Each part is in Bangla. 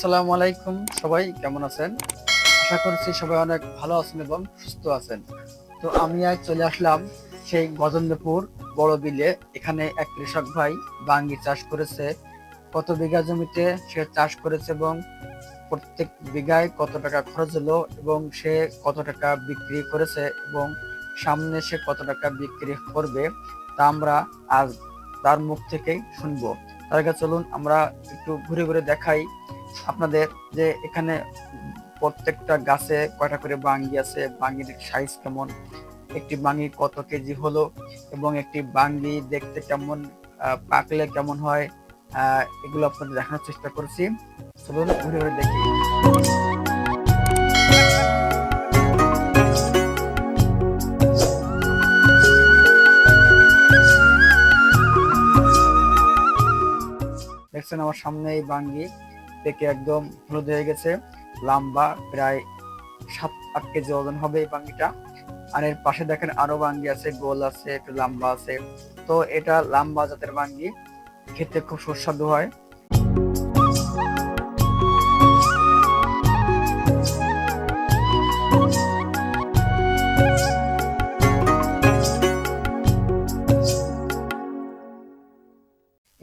আসসালামু আলাইকুম। সবাই কেমন আছেন? আশা করছি সবাই অনেক ভালো আছেন এবং সুস্থ আছেন। তো আমি আজ চলে আসলাম সেই গজেন্দ্রপুর বড় বিলে। এখানে এক কৃষক ভাই বাঙ্গি চাষ করেছে। কত বিঘা জমিতে সে চাষ করেছে এবং প্রত্যেক বিঘায় কত টাকা খরচ হলো এবং সে কত টাকা বিক্রি করেছে এবং সামনে সে কত টাকা বিক্রি করবে তা আমরা আজ তার মুখ থেকেই শুনব। তার আগে চলুন, আমরা একটু ঘুরে ঘুরে দেখাই আপনাদের যে এখানে প্রত্যেকটা গাছে কয়টা করে বাঙ্গি আছে, বাঙ্গির সাইজ কেমন? একটি বাঙ্গি কত কেজি হলো? এবং একটি বাঙ্গি দেখতে কেমন পাকলে কেমন হয়? এগুলো আপনাদের দেখানোর চেষ্টা করছি। চলুন ঘুরে ঘুরে দেখি। দেখছেন আমার সামনে এই বাঙ্গি। পেকে একদম হলুদ হয়ে গেছে, লম্বা প্রায় সাত, আট কেজি ওজন হবে এই বাঙ্গিটা আর এর পাশে দেখেন আরও বাঙ্গি আছে, গোল আছে, একটু লম্বা আছে। তো এটা লম্বা জাতের বাঙ্গি খেতে খুব সুস্বাদু হয়।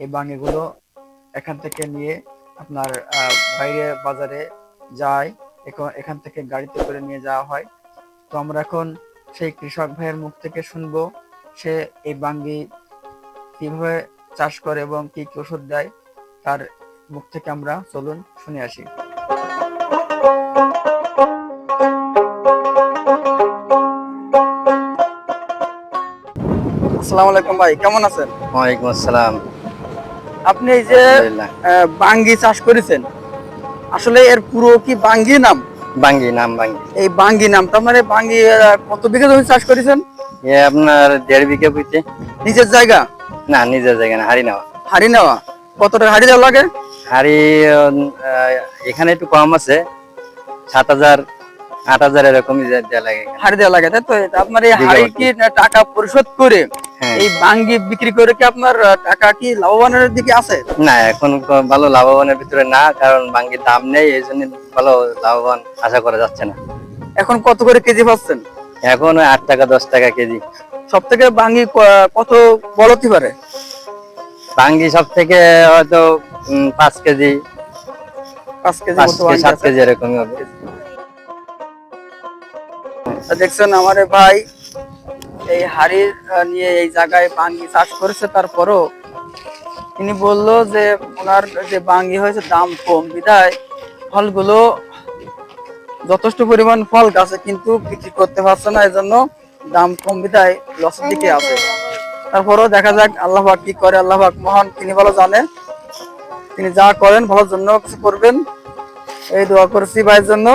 এই বাঙ্গিগুলো এখান থেকে নিয়ে আপনার বাইরে বাজারে যায়, এখন- এখান থেকে গাড়িতে করে নিয়ে যাওয়া হয়। তো আমরা এখন সেই কৃষক ভাইয়ের মুখ থেকে শুনব, সে এই বাঙ্গি কীভাবে চাষ করে এবং কি কি ওষুধ দেয়, তার মুখ থেকে আমরা চলুন শুনে আসি। আসসালামু আলাইকুম ভাই, কেমন আছেন? ওয়ালাইকুম আসসালাম। আপনি এই যে বাঙ্গি চাষ করেছেন আসলে এর পুরো কি বাঙ্গি নাম? বাঙ্গি নাম বাঙ্গি। এই বাঙ্গি নাম তার মানে বাঙ্গি কত বিঘা জমি চাষ করেছেন? আপনার দেড় বিঘা বুঝতে নিজের জায়গা? না নিজের জায়গা না হাড়ি নেওয়া। হাড়ি নেওয়া কত টাকা হাড়ি দেওয়া লাগে? হাড়ি এখানে একটু কম আছে সাত হাজার আট হাজার এরকমই যা- লাগে এখানে। হাড়ি দেওয়া লাগে তাই তো? আপনার এই হাড়ি কি টাকা পরিশোধ করে হ্যাঁ। এই বাঙ্গি বিক্রি করে কি আপনার টাকা কি লাভবানের দিকে আছে? না এখন ভালো লাভবানের ভিতরে না কারণ বাঙ্গির দাম নেই এই জন্য ভালো লাভবান আশা করা যাচ্ছে না। এখন কত করে কেজি পাচ্ছেন? এখন ওই আট টাকা দশ টাকা কেজি। সব থেকে বাঙ্গি কত বলতে পারে? বাঙ্গি সব থেকে হয়তো পাঁচ কেজি পাঁচ কেজি সাত কেজি এরকমই হবে। দেখছেন আমার ভাই এই আহ, নিয়ে এই জায়গায় বাঙ্গি চাষ করেছে তারপরও তিনি বলল যে ওনার যে বাঙ্গি হয়েছে দাম কম। বিধায় ফলগুলো যথেষ্ট পরিমাণ ফল গাছে কিন্তু বিক্রি করতে পারছে না এজন্য দাম কম বিধায় লসের দিকে আছে। তারপরও দেখা যাক আল্লাহ কি করে আল্লাহ মহান তিনি ভালো জানে তিনি যা করেন ভালোর জন্য কিছু করবেন। এই দোয়া করছি ভাইয়ের জন্য।